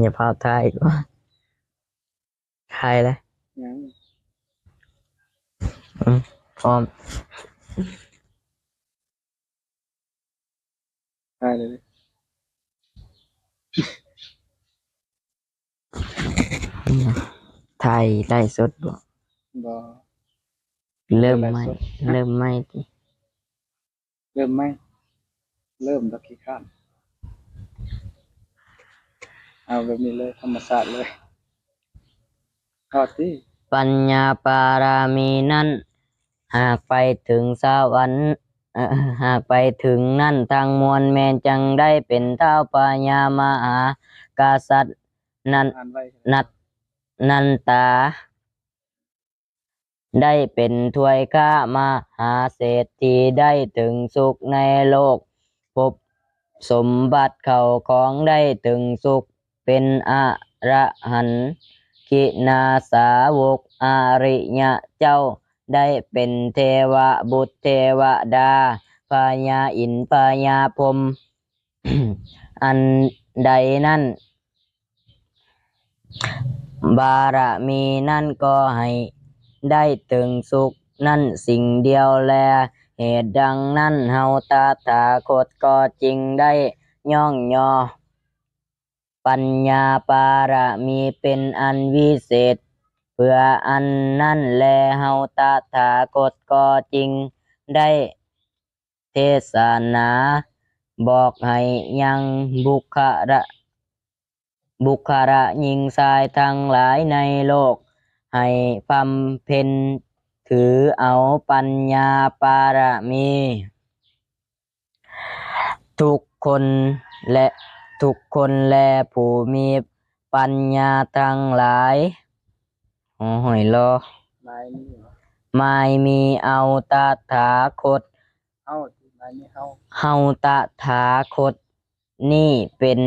อย่าพาทายอีกว่าทายเลยยังพร้อมได้เลยทายไล่สดบ่บอเริ่มไหมไล่สดเริ่มไหมติเริ่มไหม เริ่มตะกี้ข้าน เอาแบบนี้เลยธรรมศาสตร์เลยทอดที่ปัญญาปารามีนั้น หากไปถึงสวรรค์เอ่อหากไปถึงนั่นทางมวลแมนจังได้เป็นเท้าปัญญามหากษัตริย์นั้น อ่านไว้นัดนันตา ได้เป็นถวยข้ามหาเศรษฐีได้ถึงสุขในโลก พบสมบัติเขาของได้ถึงสุข เป็นอระหันต์กินาสาวกอาริยะเจ้าได้เป็นเทวบุตรเทวดาพญาอินพญาพรมอันใดนั้นบารมีนั่นก็ให้ได้ถึงสุขนั่นสิ่งเดียวแล เหตุดังนั้นเฮาตาถาคตก็จริงได้ย่องยอ ปัญญาปารมีเป็นอันวิเศษ เพื่ออันนั่นแลเฮาตาถาคตก็จริงได้เทศนา บอกให้ยังบุคระบุคระหญิงชายทั้งหลายในโลก ให้บำเพ็ญถือเอาปัญญาปารมี ทุกคนและ ทุกคนและผู้มีปัญญาทั้งหลายโอ้หอยรอลายนี้เหรอไม่มีเอาตถาคตเอาลายนี้เอาเฮาตถาคต นี่เป็น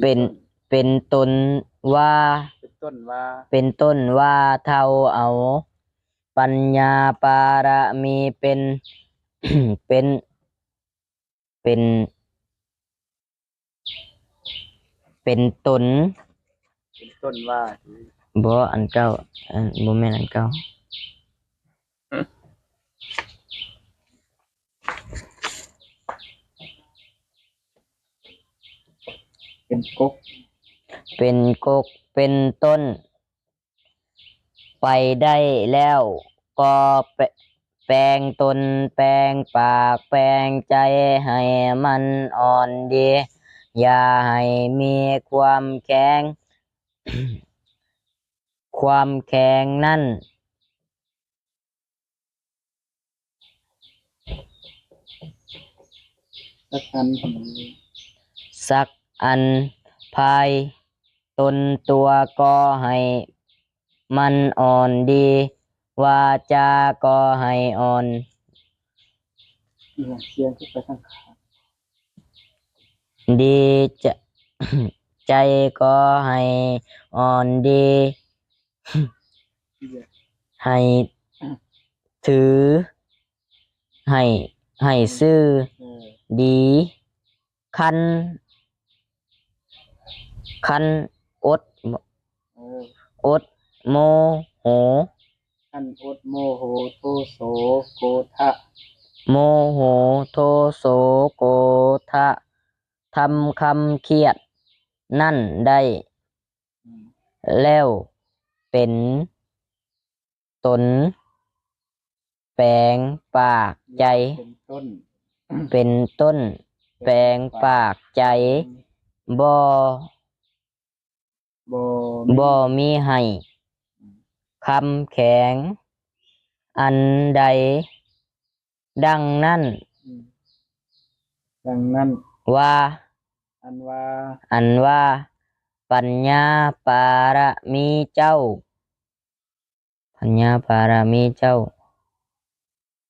เป็นเป็นตนว่า เป็นต้นว่า เป็นต้นว่าเท่าเอา ปัญญาปารมีเป็น เป็น เป็น เป็นตนเป็นต้นว่าบ่อันเก่าอันบ่แม่นอันเก่าเป็นกกเป็นกกเป็นต้น ไปได้แล้ว ก็แปแปลงตนแปลงปาก แปลงใจให้มันอ่อนดี อย่าให้มีความแข็ง ความแข็งนั่น สักอันสักอันภายตนตัวก็ให้มันอ่อนดีวาจาก็ให้อ่อน เสียงขึ้นไปข้างขา ดีจะใจก็ให้อ่อนดีอีหยังให้ถือ ให้ให้ซื่อเออดีคันคันอดเอออดโมโหท่านอดโมโหโทโสโกทะโมโหโทโสโกทะ ทำคำเครียด นั่นได้อืมแล้วเป็นตน แปลงปากใจ เป็นต้นเป็นต้นแปลงปากใจบ่บ่บ่มีให้คำแข็ง อันใด ดังนั้นอืมดังนั้นว่า อันว่า อันว่า ปัญญาปารมีเจ้า ปัญญาปารมีเจ้า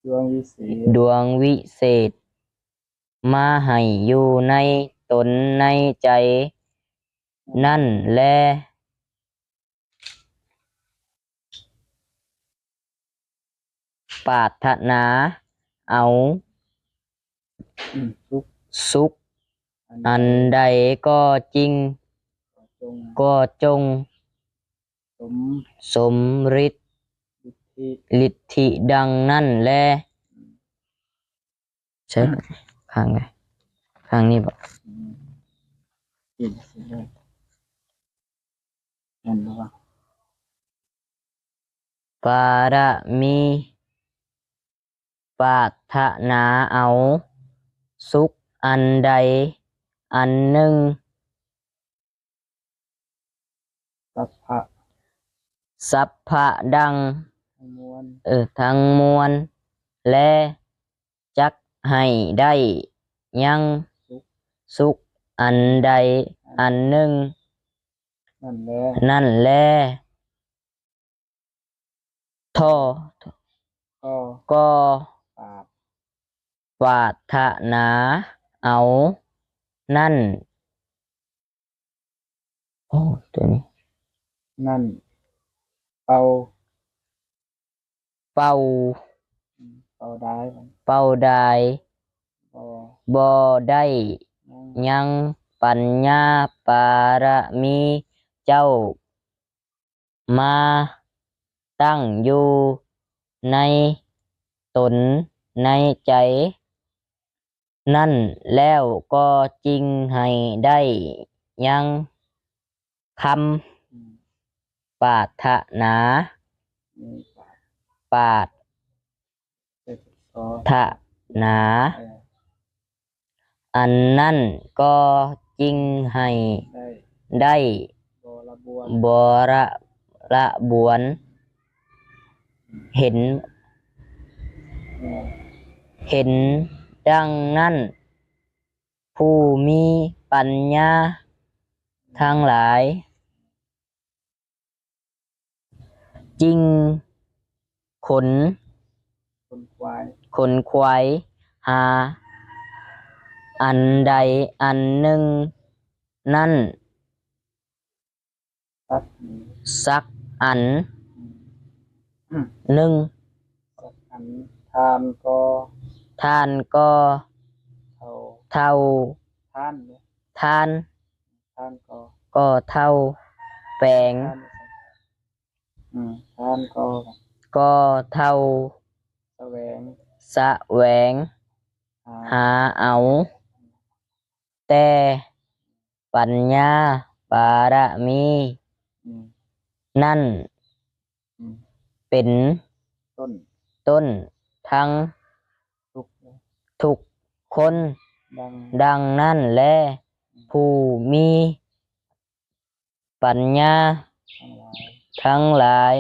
ดวงวิเศษ ดวงวิเศษ มาให้อยู่ในตนในใจ นั่นแลปรารถนาเอาอืมทุกสุข อันใดก็จริง จงก็จง สมสมฤทธิสิทธิฤทธิดังนั้นแลใช่ข้างไหนข้างนี้บอกอืมกินสิเลยเห็นบ่ว่าปาระมีปรารถนาเอา สุขอันใด อันหนึ่งสัพพะสัพพะดังทั้งมวลเออทั้งมวลและจักให้ได้ยังสุขอันใดอันหนึ่ง นั่นแหละนั่นแลทอก็ก็ปราบปรารถนาเอา นั่นโอ้ตัวนี้ นั่น เป่าเป้าอืมเป่าได้ผมเป้าได้บ่บ่ได้ยังยังปัญญาปาระมีเจ้า มาตั้งอยู่ในตนในใจ นั่นแล้วก็จริงให้ได้ยังคำปาถนาปาถนา อันนั่นก็จริงให้ได้บระบวระละบวน เห็น เห็น ดังนั้น ผู้มีปัญญาทั้งหลาย จริงขนคนควายขนควายหา อันใดอันหนึ่ง นั่นตัดหนีสักอันอืมหนึ่งสักอันทานก็ ท่านก็เท่าเท่าท่านเนี่ยท่านท่านก็ก็เท่าแปลงท่านเนี่ยอืมท่านก็ก็เท่าแสวงแสวง หาหาเอา แต่ปัญญาปาระมี อืมนั่นอืมเป็นต้น ต้นทั้งทุกข์ทุก คนดังดังนั้นและผู้มีปัญญาทั้งหลายทั้งหลาย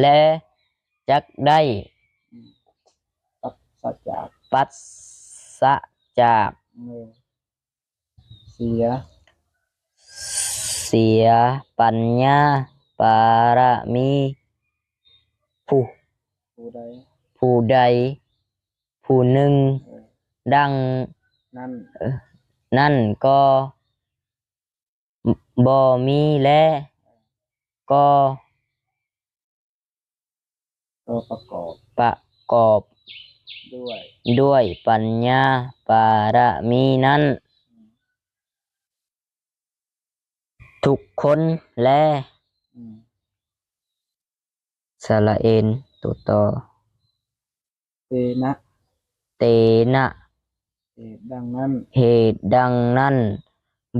และจักได้ตัดสัจจากปัสสะจากเมื่อเสีย เสียปัญญาปาระมีผู้ผู้ใดผู้ใด ผู้หนึ่งเออดังนั่นนั่นก็บ่มีและก็ตัวประกอบประกอบด้วยด้วยปัญญาปาระมีนั้น ทุกคนและอืมสระเอ็นตัวต่อเตนะเต นะเหตุดังนั้น เหตุดังนั้น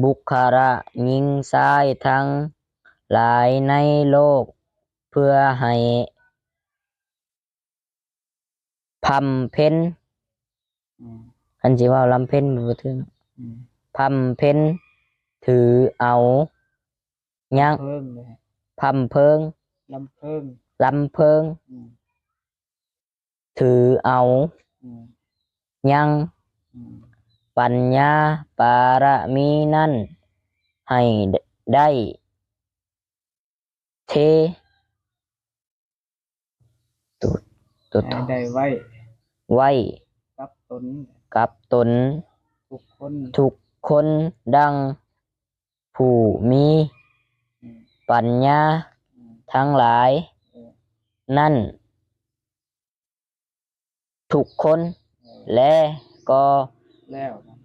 บุคาระยิงซ้ายทั้งหลายในโลก เพื่อให้พำเพ็ญอืมอันสิว่าลำเพ็ญบ่ถึงอืมพำเพ็ญถือเอายังเพิ่งเลยพำเพิงลำเพิ่งลำเพิงอืมถือเอา อืม ยังอืมปัญญาปาระมีนั้นให้ได้ เทตุดตุดให้ได้ไว้ ไว้ กับตน กับตน ทุกคน ทุกคนดัง ผู้มีอืมปัญญาอืมทั้งหลายเออนั่น ทุกคนเออ และก็แล้วนะ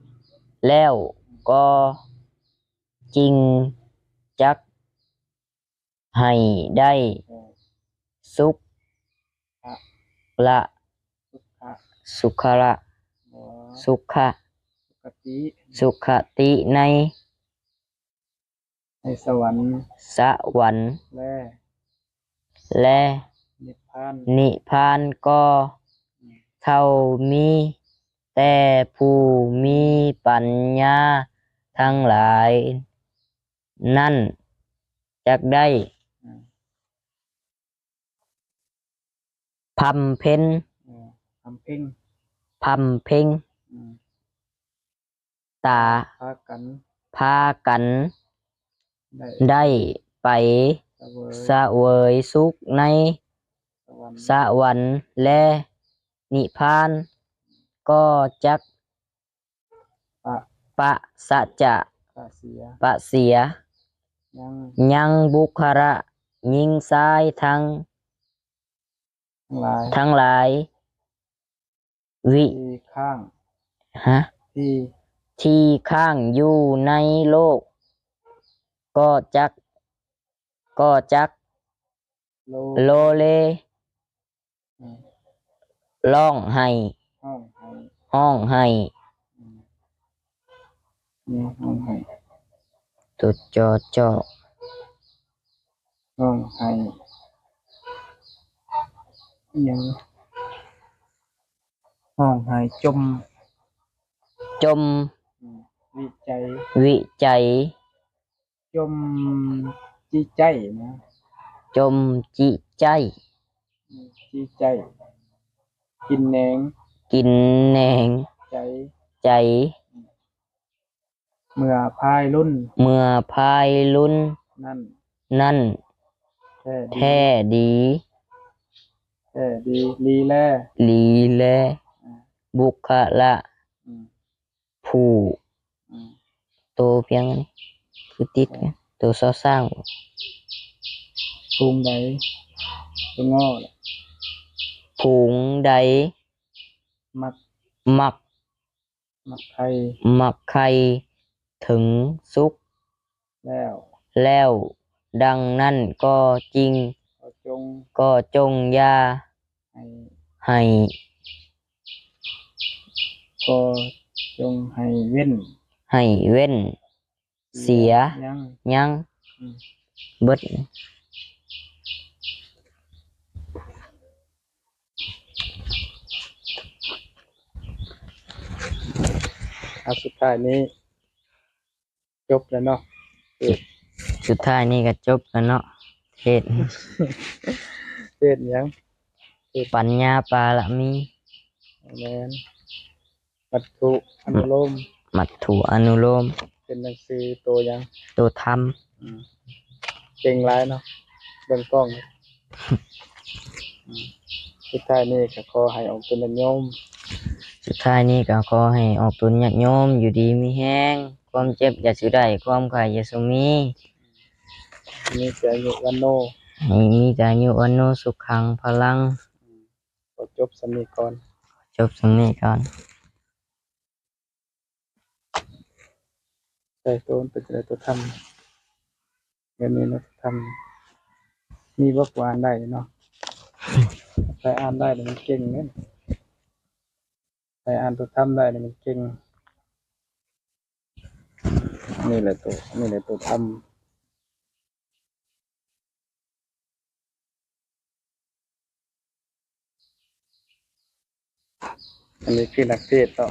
แล้วก็จริงจัก ให้ได้เออสุขละสุขะสุขละบ่สุขะสุขติสุขติในในสวรรค์สวรรค์และและนิพพานนิพพานก็ เท่ามี แต่ผู้มีปัญญาทั้งหลาย นั่นจักได้อืมพำเพ็ญเออทำเพ่งพำเพ็งอืมตาพากันพากัน ได้ได้ไปเสวยเสวยสุขในสวรรค์สวรรค์และ นิพพาน ก็จักปะปะสะจะปะเสียปะเสีย ยังยังบุคระยิงซ้ายทั้งทั้งหลายทั้งหลาย วิที่ข้างฮะที่ที่ข้างอยู่ในโลก ก็จัก ก็จัก โล โลเลอืม ร้องให้ห้องให้ห้องให้อืมนี่ห้องให้ตุดจอจอห้องให้ยังห้องให้จมจมอืมวิจัยวิจัย จมจีใจนะ จมจิใจอืมจีใจ กินแหนงกินแหนงใจ ใจ เมื่อพายรุ่นเมื่อพายลุนนั่นนั่น แท้ดีแท้ดีแท้ดีลีแลลีแลบุคละอืมผู้อืมโตเพียงนี้คือติดกันตัวสร้างสร้างภูมิใดตัวง้อแหละ ผูงใดมักมักมักใครมักใครถึงสุขแล้ว แล้ว ดังนั้นก็จริง ก็จงก็จงอย่าให้ให้ก็จงให้เว้นให้เว้น เสียยังยังอืม เบิด เอาสุดท้ายนี้จบแล้วเนาะเทศสุดท้ายนี่ก็จบแล้วเนาะเทศเทศยังปัญญาปาละมีแมนวัตถุอนุโลมมัตถุอนุโลม เป็นหนังสือตัวยังตัวธรรมอืมเก่งร้ายเนาะเบิ่งกล้องเลยอืมสุดท้ายนี้ก็ขอให้ออกเป็นโยม สุดท้ายนี้ก็ขอให้ออกตุนญาติโยมอยู่ดีมีแห้ง ความเจ็บอย่าสิได้ความไข่อย่าสมีมีเสียอยู่วันโนให้มีแต่อายุวันโนสุขขังพลังก็จบสำนีก่อนจบตรงนี้ก่อนใส่ตัวมันเป็นอะไรตัวทำเงินนี้เนาะทำมีวักวานได้เนาะใครอ่านได้เนี่ยมันเก่งเนี่ย ในอ่านตัวทำได้นี่มันเก่งนี่แหละตัวนี่แหละตัวทำอันนี้คือนักเทศต่อ